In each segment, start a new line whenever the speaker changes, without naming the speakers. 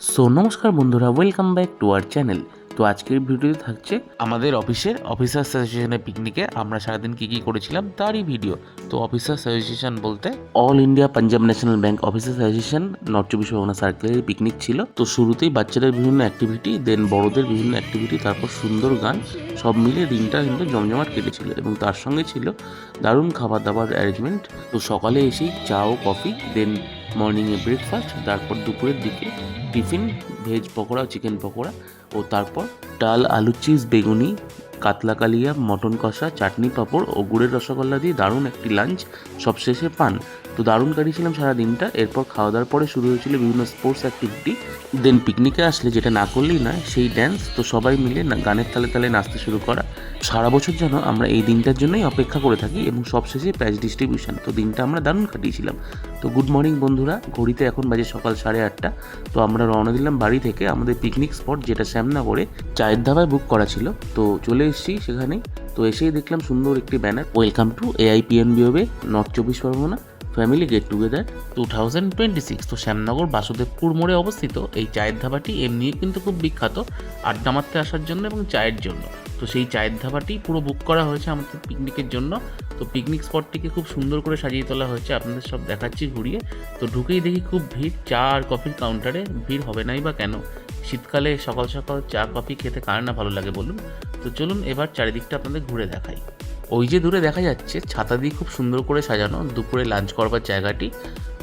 So নমস্কার বন্ধুরা welcome back to our channel তো আজকের ভিডিওতে থাকছে আমাদের অফিসের অফিসার অ্যাসোসিয়েশনের পিকনিকে আমরা সারাদিন কী কী করেছিলাম তারই ভিডিও তো অফিসার অ্যাসোসিয়েশন বলতে all India Punjab national bank officer association north Chabbish Pargana সার্কেলের পিকনিক ছিল। তো শুরুতেই বাচ্চাদের বিভিন্ন অ্যাক্টিভিটি দেন বড়দের বিভিন্ন অ্যাক্টিভিটি তারপর সুন্দর গান, সব মিলিয়ে দিনটা কিন্তু জমজমাট কেটেছিল এবং তার সঙ্গে ছিল দারুণ খাবার দাবার অ্যারেঞ্জমেন্ট তো সকালে এসেই চা ও কফি দেন মর্নিংয়ে ব্রেকফাস্ট তারপর দুপুরের দিকে tiffin, veg pakora chicken pakora ও তারপর ডাল, আলু চিজ বেগুনি, কাতলা কালিয়া, মটন কষা, চাটনি পাঁপড় ও গুড়ের রসগোল্লা দিয়ে দারুণ একটি লাঞ্চ সবশেষে পান। তো দারুণ কাটিয়েছিলাম সারা দিনটা। এরপর খাওয়া দাওয়ার পরে শুরু হয়েছিল বিভিন্ন স্পোর্টস অ্যাক্টিভিটি দেন পিকনিকে আসলে যেটা না করলেই নয়, সেই ড্যান্স তো সবাই মিলে গানের তালে তালে নাচতে শুরু করা। সারা বছর যেন আমরা এই দিনটার জন্যই অপেক্ষা করে থাকি এবং সবশেষে প্রাইজ ডিস্ট্রিবিউশন তো দিনটা আমরা দারুণ কাটিয়েছিলাম। তো গুড মর্নিং বন্ধুরা, ঘড়িতে এখন বাজে সকাল সাড়ে আটটা। তো আমরা রওনা দিলাম বাড়ি থেকে। আমাদের পিকনিক স্পট যেটা শ্যামনগরে চায়ের ধাবায় বুক করা ছিল। তো চলে এসেছি সেখানেই। তো এসেই দেখলাম সুন্দর একটি banner welcome to AIPNBOA north Chabbish Pargana family get together two thousand twenty six তো শ্যামনগর বাসুদেবপুর মোড়ে অবস্থিত এই চায়ের ধাবাটি এমনিই কিন্তু খুব বিখ্যাত আড্ডা মারতে আসার জন্য এবং চায়ের জন্য। তো সেই চায়ের ধাবাটি পুরো বুক করা হয়েছে আমাদের পিকনিকের জন্য। তো পিকনিক স্পটটিকে খুব সুন্দর করে সাজিয়ে তোলা হয়েছে, আপনাদের সব দেখাচ্ছি ঘুরিয়ে। তো ঢুকেই দেখি খুব ভিড়, চা আর কফির কাউন্টারে ভিড় হবে নাই বা কেন? শীতকালে সকাল সকাল চা কফি খেতে কার না ভালো লাগে বলুন? তো চলুন এবার চারিদিকটা আপনাদের ঘুরে দেখাই। ওই যে দূরে দেখা যাচ্ছে, ছাতা দিয়ে খুব সুন্দর করে সাজানো দুপুরে লাঞ্চ করবার জায়গাটি।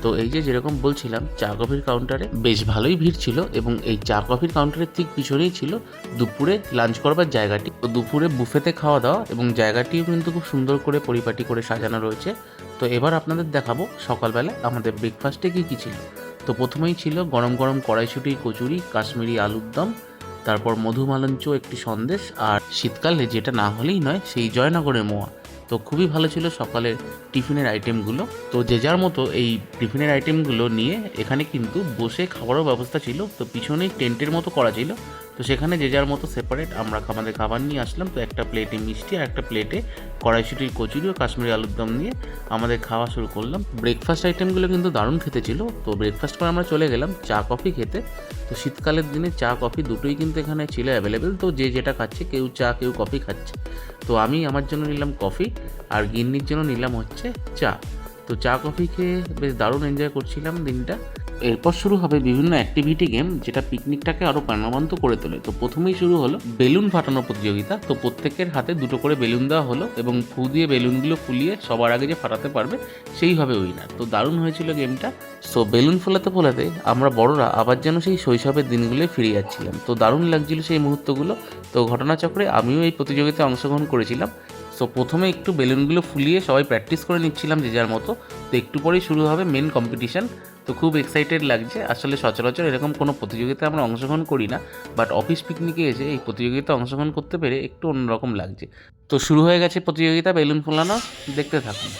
তো এই যে যেরকম বলছিলাম, চা কফির কাউন্টারে বেশ ভালোই ভিড় ছিল এবং এই চা কফির কাউন্টারের ঠিক পিছনেই ছিল দুপুরে লাঞ্চ করবার জায়গাটি। তো দুপুরে বুফেতে খাওয়া দাওয়া এবং জায়গাটিও কিন্তু খুব সুন্দর করে পরিপাটি করে সাজানো রয়েছে। তো এবার আপনাদের দেখাবো সকালবেলা আমাদের ব্রেকফাস্টে কী কী ছিল। তো প্রথমেই ছিল গরম গরম কড়াইশুটি, কচুরি, কাশ্মীরি আলুর দম তারপর মধুমালঞ্চ একটি সন্দেশ, আর শীতকালে যেটা না হলেই নয়, সেই জয়নগরের মোয়া। তো খুবই ভালো ছিল সকালের টিফিনের আইটেমগুলো। তো যে যার মতো এই টিফিনের আইটেমগুলো নিয়ে এখানে কিন্তু বসে খাবারও ব্যবস্থা ছিল। তো পিছনেই টেন্টের মতো করা ছিল। তো সেখানে যে যার মতো সেপারেট আমরা আমাদের খাবার নিয়ে আসলাম। তো একটা প্লেটে মিষ্টি আর একটা প্লেটে কড়াইশুটির কচুরি ও কাশ্মীরি আলুর দম নিয়ে আমাদের খাওয়া শুরু করলাম। ব্রেকফাস্ট আইটেমগুলো কিন্তু দারুণ খেতে ছিল। তো ব্রেকফাস্ট করে আমরা চলে গেলাম চা, কফি খেতে। তো শীতকালের দিনে চা, কফি দুটোই কিন্তু এখানে ছিল অ্যাভেলেবেল তো যে যেটা খাচ্ছে, কেউ চা, কেউ কফি খাচ্ছে। তো আমি আমার জন্য নিলাম কফি আর গিন্নির জন্য নিলাম হচ্ছে চা। তো চা, কফি খেয়ে বেশ দারুণ এনজয় করছিলাম দিনটা। এরপর শুরু হবে বিভিন্ন অ্যাক্টিভিটি গেম যেটা পিকনিকটাকে আরও প্রাণবন্ত করে তোলে। তো প্রথমেই শুরু হলো বেলুন ফাটানো প্রতিযোগিতা। তো প্রত্যেকের হাতে দুটো করে বেলুন দেওয়া হলো এবং ফু দিয়ে বেলুনগুলো ফুলিয়ে সবার আগে যে ফাটাতে পারবে সেই হবে উইনার তো দারুণ হয়েছিল গেমটা সো বেলুন ফোলাতে ফোলাতে আমরা বড়রা আবার যেন সেই শৈশবের দিনগুলোয় ফিরে যাচ্ছিলাম। তো দারুণ লাগছিল সেই মুহূর্তগুলো। তো ঘটনাচক্রে আমিও এই প্রতিযোগিতায় অংশগ্রহণ করেছিলাম। সো প্রথমে একটু বেলুনগুলো ফুলিয়ে সবাই প্র্যাকটিস করে নিচ্ছিলাম যে যার মতো। তো একটু পরেই শুরু হবে মেন কম্পিটিশান তো খুব এক্সাইটেড লাগছে। আসলে সচরাচর এরকম কোনো প্রতিযোগিতায় আমরা অংশগ্রহণ করি না। বাট অফিস পিকনিকে এসে এই প্রতিযোগিতায় অংশগ্রহণ করতে পেরে একটু অন্যরকম লাগছে। তো শুরু হয়ে গেছে প্রতিযোগিতা, বেলুন ফোলানো। দেখতে থাকুন।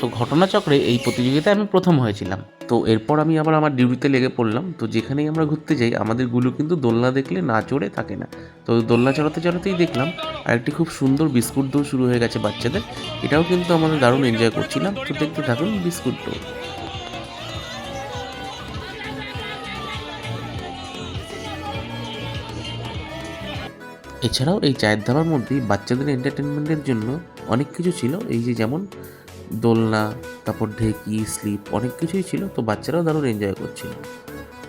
তো ঘটনাচক্রে এই প্রতিযোগিতায় আমি প্রথম হয়েছিলাম। তো এরপর আমি আবার আমার ডিউটিতে লেগে পড়লাম। তো যেখানেই আমরা ঘুরতে যাই, আমাদেরগুলো কিন্তু দোলনা দেখলে না চড়ে থাকে না। তো দোলনা চড়াতে চড়াতেই দেখলাম, আরেকটি খুব সুন্দর বিস্কুট দৌড় শুরু হয়ে গেছে বাচ্চাদের। এটাও কিন্তু আমাদের দারুণ এনজয় করছিলাম। তো দেখতে থাকুন বিস্কুট দৌড়। এছাড়াও এই চায়ের ধাবার মধ্যেই বাচ্চাদের এন্টারটেনমেন্টের জন্য অনেক কিছু ছিল। এই যে যেমন দোলনা, তারপর ঢেকি, স্লিপ অনেক কিছুই ছিল, তো বাচ্চারাও দারুণ এনজয় করছিল।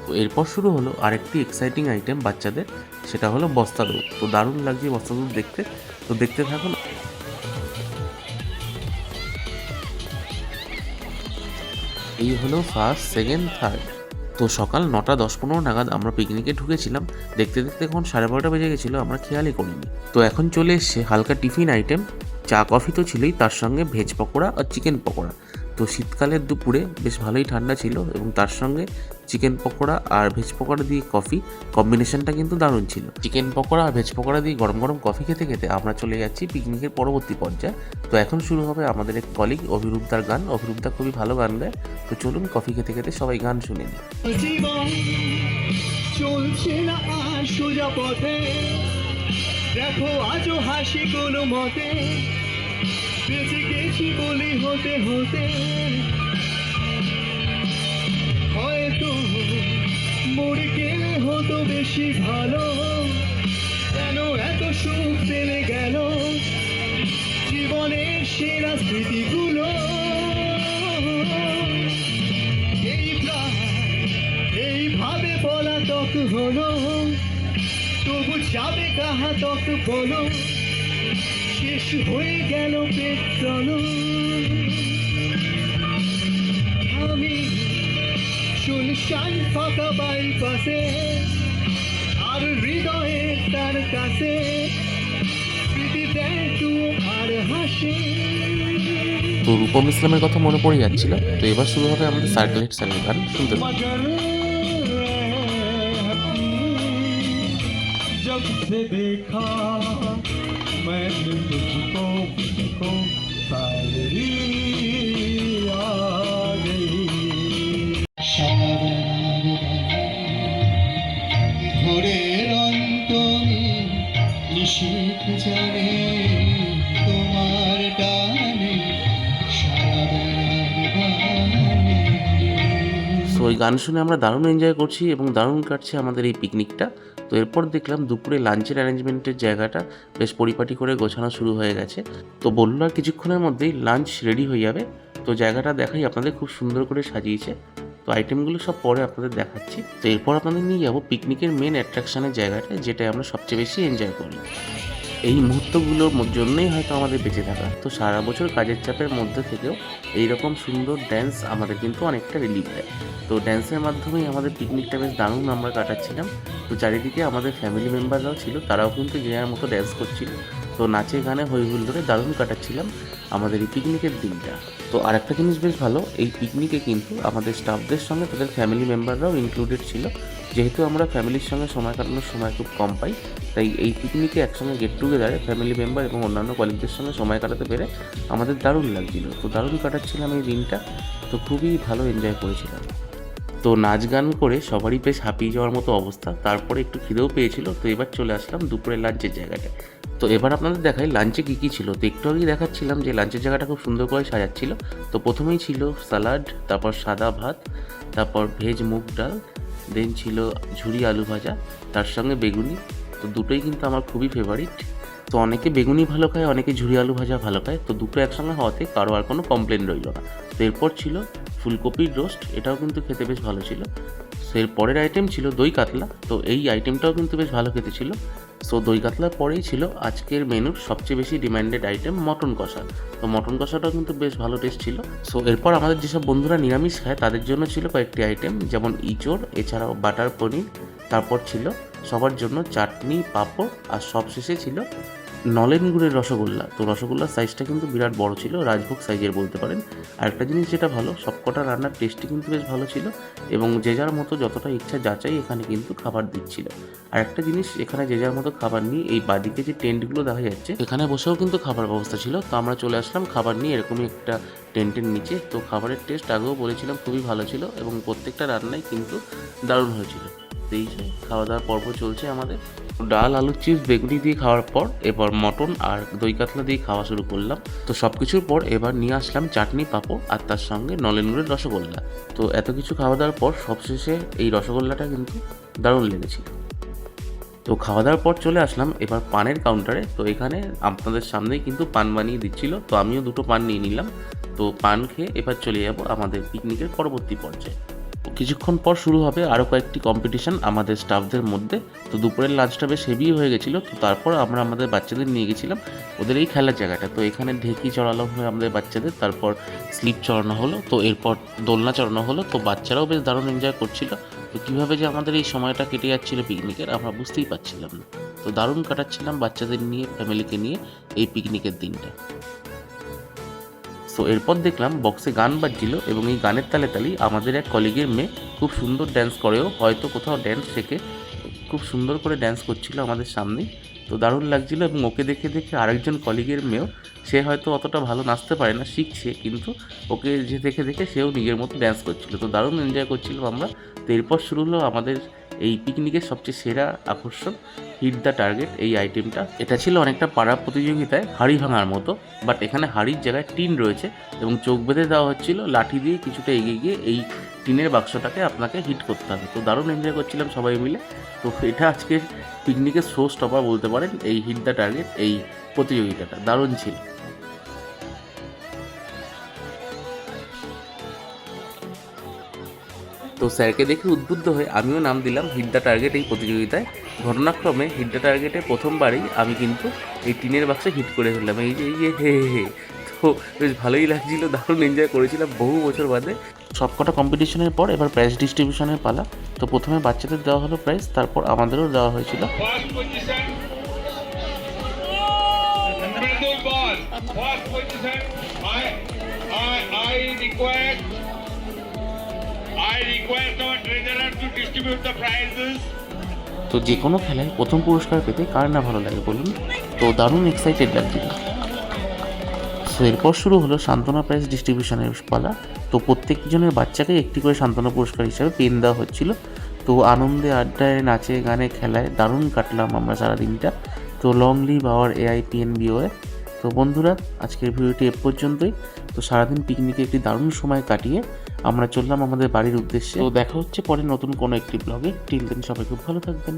তো এরপর শুরু হলো আরেকটি এক্সাইটিং আইটেম বাচ্চাদের, সেটা হলো বস্তা দুধ তো দারুণ লাগছে বস্তা দুধ দেখতে। তো দেখতে থাকুন। এই হলো ফার্স্ট সেকেন্ড থার্ড তো সকাল নটা দশ পনেরো নাগাদ আমরা পিকনিকে ঢুকেছিলাম। দেখতে দেখতে এখন সাড়ে বারোটা বেজে গেছিল, আমরা খেয়ালই করিনি। তো এখন চলে এসছে হালকা টিফিন আইটেম চা কফি তো ছিলই, তার সঙ্গে ভেজ পকোড়া আর চিকেন পকোড়া। তো শীতকালের দুপুরে বেশ ভালোই ঠান্ডা ছিল এবং তার সঙ্গে চিকেন পকোড়া আর ভেজ পকোড়া দিয়ে কফি কম্বিনেশনটা কিন্তু দারুণ ছিল। চিকেন পকোড়া আর ভেজ পকোড়া দিয়ে গরম গরম কফি খেতে খেতে আমরা চলে যাচ্ছি পিকনিকের পরবর্তী পর্যায়ে। তো এখন শুরু হবে আমাদের এক কলিগ অভিরূপদার গান। অভিরূপদা খুবই ভালো গান গায়। তো চলুন কফি খেতে খেতে সবাই গান শুনে নিই।
চলছে না দেখো, আজও হাসি কোনো মতে। বেঁচে গেছি বলি হতে হতে। হয়তো মরে গেলে হতো বেশি ভালো। কেন এত সুখ পেলে গেল জীবনের সেরা স্মৃতিগুলো? এই প্রায়, এইভাবে বলা তক হলো। তবু যাবে কাহা তক বলো? শেষ হয়ে গেল পেট্রোল। আমি শুনশান ফাঁকা বাইপাসে আর হৃদয়ে তার কাছে তু আর হাসে।
তো রূপম ইসলামের কথা মনে পড়ে যাচ্ছিল তো এবার শুরু হবে আমাদের সার্কেল হিট গান শুনতে
से देखा मैंने तुझको मुझको सारी आ गई ভোরের অন্তরে নিশীথ জানে তোমার টানে সারা বেড়ার গানে
সো ওই গান শুনে আমরা দারুণ এনজয় করছি এবং দারুণ কাটছে আমাদের এই পিকনিকটা তো এরপর দেখলাম দুপুরে লাঞ্চের অ্যারেঞ্জমেন্টের জায়গাটা বেশ পরিপাটি করে গোছানো শুরু হয়ে গেছে। তো বলল আর কিছুক্ষণের মধ্যেই লাঞ্চ রেডি হয়ে যাবে। তো জায়গাটা দেখাই আপনাদের খুব সুন্দর করে সাজিয়েছে। তো আইটেমগুলো সব পরে আপনাদের দেখাচ্ছি। তো এরপর আপনাদের নিয়ে যাব পিকনিকের মেন অ্যাট্রাকশনের জায়গাটা যেটা আমরা সবচেয়ে বেশি এনজয় করি। এই মুহূর্তগুলোর জন্যই হয়তো আমাদের বেঁচে থাকা। তো সারা বছর কাজের চাপের মধ্যে থেকেও এই রকম সুন্দর ড্যান্স আমাদের কিন্তু অনেকটা রিলিফ দেয়। তো ড্যান্সের মাধ্যমেই আমাদের পিকনিকটা বেশ দারুণ আমরা কাটাচ্ছিলাম। তো চারিদিকে আমাদের ফ্যামিলি মেম্বাররাও ছিল, তারাও কিন্তু যে মতো ড্যান্স করছিল। তো নাচে গানে হই ধরে দারুণ কাটাচ্ছিলাম। আমাদের এই পিকনিকের দিনটা। তো আরেকটা জিনিস বেশ ভালো, এই পিকনিকে কিন্তু আমাদের স্টাফদের সঙ্গে, তাদের ফ্যামিলি মেম্বাররাও ইনক্লুডেড ছিল। যেহেতু আমরা ফ্যামিলির সঙ্গে সময় কাটানোর সময় খুব কম পাই, তাই এই পিকনিকে একসঙ্গে গেট টুগেদারে ফ্যামিলি মেম্বার এবং অন্যান্য কলিগদের সঙ্গে সময় কাটাতে পেরে আমাদের দারুণ লাগছিল। তো দারুণ কাটাচ্ছিলাম এই দিনটা। তো খুবই ভালো এনজয় করেছিলাম। তো নাচ গান করে সবারই বেশ হাঁপিয়ে যাওয়ার মতো অবস্থা। তারপরে একটু খিদেও পেয়েছিল, তো এবার চলে আসলাম দুপুরে লাঞ্চের জায়গাটায় তো এবার আপনাদের দেখাই লাঞ্চে কী কী ছিল। তো একটু আগেই দেখাচ্ছিলাম যে লাঞ্চের জায়গাটা খুব সুন্দর করে সাজাচ্ছিল। তো প্রথমেই ছিল স্যালাড তারপর সাদা ভাত, তারপর ভেজ মুগ ডাল দেন ছিল ঝুরি আলু ভাজা, তার সঙ্গে বেগুনি। তো দুটোই কিন্তু আমার খুবই ফেভারিট তো অনেকে বেগুনি ভালো খায়, অনেকে ঝুরি আলু ভাজা ভালো খায়। তো দুটো একসঙ্গে হওয়াতে কারও আর কোনো কমপ্লেন রইল না। তো এরপর ছিল ফুলকপির রোস্ট, এটাও কিন্তু খেতে বেশ ভালো ছিল। এর পরের আইটেম ছিল দই কাতলা। তো এই আইটেমটাও কিন্তু বেশ ভালো খেতে ছিল। সো দই কাতলার পরেই ছিল আজকের মেনুর সবচেয়ে বেশি ডিমান্ডেড আইটেম মটন কষা। তো মটন কষাটাও কিন্তু বেশ ভালো টেস্ট ছিল। সো এরপর আমাদের যেসব বন্ধুরা নিরামিষ খায়, তাদের জন্য ছিল কয়েকটি আইটেম যেমন ইঁচড়, এছাড়াও বাটার পনির। তারপর ছিল সবার জন্য চাটনি, পাঁপড়, আর সবশেষে ছিল নলেন গুড়ের রসগোল্লা। তো রসগোল্লার সাইজটা কিন্তু বিরাট বড় ছিল, রাজভোগ সাইজের বলতে পারেন। আর একটা জিনিস যেটা ভালো, সবকটা রান্নার টেস্টই কিন্তু বেশ ভালো ছিল এবং যে যার মতো যতটা ইচ্ছা যাচাই এখানে কিন্তু খাবার দিচ্ছিল। আর একটা জিনিস, এখানে যে যার মতো খাবার নিয়ে এই বাদিকে যে টেন্টগুলো দেখা যাচ্ছে, এখানে বসেও কিন্তু খাবার ব্যবস্থা ছিল। তো আমরা চলে আসলাম খাবার নিয়ে এরকমই একটা টেন্টের নিচে। তো খাবারের টেস্ট আগেও বলেছিলাম, খুবই ভালো ছিল এবং প্রত্যেকটা রান্নাই কিন্তু দারুণ হয়েছিল। এই যে খাওয়া দাওয়ার পর্ব চলছে আমাদের। ডাল, আলু, চিপস, বেগুনি দিয়ে খাওয়ার পর এবার মটন আর দই কাতলা দিয়ে খাওয়া শুরু করলাম। তো সব কিছুর পর এবার নিয়ে আসলাম চাটনি, পাঁপড় আর তার সঙ্গে নলেন গুড়ের রসগোল্লা। তো এত কিছু খাওয়া দাওয়ার পর সবশেষে এই রসগোল্লাটা কিন্তু দারুণ লেগেছিল। তো খাওয়া দাওয়ার পর চলে আসলাম এবার পানের কাউন্টারে। তো এখানে আপনাদের সামনেই কিন্তু পান বানিয়ে দিচ্ছিল। তো আমিও দুটো পান নিয়ে নিলাম। তো পান খেয়ে এবার চলে যাব আমাদের পিকনিকের পরবর্তী পর্যায়ে। কিছুক্ষণ পর শুরু হবে আরও কয়েকটি কম্পিটিশান আমাদের স্টাফদের মধ্যে। তো দুপুরের লাঞ্চটা বেশ হেভি হয়ে গেছিল, তো তারপর আমরা আমাদের বাচ্চাদের নিয়ে গেছিলাম ওদের এই খেলার জায়গাটা। তো এখানে ঢেকি চড়ানো হলো আমাদের বাচ্চাদের, তারপর স্লিপ চড়ানো হলো, তো এরপর দোলনা চড়ানো হলো, তো বাচ্চারাও বেশ দারুণ এনজয় করছিল। তো কীভাবে যে আমাদের এই সময়টা কেটে যাচ্ছিল পিকনিকের আমরা বুঝতেই পারছিলাম না। তো দারুণ কাটাচ্ছিলাম বাচ্চাদের নিয়ে ফ্যামিলিকে নিয়ে এই পিকনিকের দিনটা। সো এরপর দেখলাম বক্সে গান বাজছিল এবং এই গানের তালে তালেই আমাদের এক কলিগের মেয়ে খুব সুন্দর ড্যান্স করেও, হয়তো কোথাও ড্যান্স শেখে, খুব সুন্দর করে ড্যান্স করছিল আমাদের সামনেই তো দারুণ লাগছিল এবং ওকে দেখে দেখে আরেকজন কলিগের মেয়েও, সে হয়তো অতটা ভালো নাচতে পারে না, শিখছে, কিন্তু ওকে যে দেখে দেখে সেও নিজের মতো ড্যান্স করছিল। তো দারুণ এনজয় করছিলাম আমরা। তো এরপর শুরু হলো আমাদের এই পিকনিকের সবচেয়ে সেরা আকর্ষণ হিট দ্য টার্গেট এই আইটেমটা এটা ছিল অনেকটা পাড়া প্রতিযোগিতায় হাড়ি ভাঙার মতো বাট এখানে হাড়ির জায়গায় টিন রয়েছে এবং চোখ বেঁধে দেওয়া হচ্ছিল, লাঠি দিয়ে কিছুটা এগিয়ে গিয়ে এই টিনের বাক্সটাকে আপনাকে হিট করতে হবে। তো দারুণ এনজয় করছিলাম সবাই মিলে। তো এটা আজকে পিকনিকের শো স্টপার বলতে পারেন, এই হিট দ্য টার্গেট এই প্রতিযোগিতাটা। দারুণ ছিল। তো স্যারকে দেখে উদ্বুদ্ধ হয়ে আমিও নাম দিলাম দ্য টার্গেট এই প্রতিযোগিতায়। ঘটনাক্রমে দ্য টার্গেটে প্রথমবারেই আমি কিন্তু এই টিনের বাক্সে হিট করে ফেললাম এই যে হে হে হে। তো বেশ ভালোই লাগছিল, দারুণ এনজয় করেছিলাম বহু বছর বাদে। সবকটা কম্পিটিশনের পর এবার প্রাইজ ডিস্ট্রিবিউশনের পালা। তো প্রথমে বাচ্চাদের দেওয়া হলো প্রাইজ তারপর আমাদেরও দেওয়া হয়েছিল. তো যে কোনো খেলায় প্রথম পুরস্কার পেতে কার না ভালো লাগে বলুন? তো দারুণ এক্সাইটেড লাগছিল তো এরপর শুরু হলো সান্ত্বনা প্রাইজ ডিস্ট্রিবিউশনের পালা। তো প্রত্যেকজনের বাচ্চাকে একটি করে সান্ত্বনা পুরস্কার হিসাবে পেন দেওয়া হচ্ছিল। তো আনন্দে আড্ডায় নাচে গানে খেলায় দারুণ কাটলাম আমরা সারা দিনটা তো long live our AI PNBOA তো বন্ধুরা, আজকের ভিডিওটি এ পর্যন্তই। তো সারাদিন পিকনিকে একটি দারুণ সময় কাটিয়ে আমরা চললাম আমাদের বাড়ির উদ্দেশ্যে। তো দেখা হচ্ছে পরে নতুন কোনো একটি ব্লগে টিল দেন সবাই খুব ভালো থাকবেন।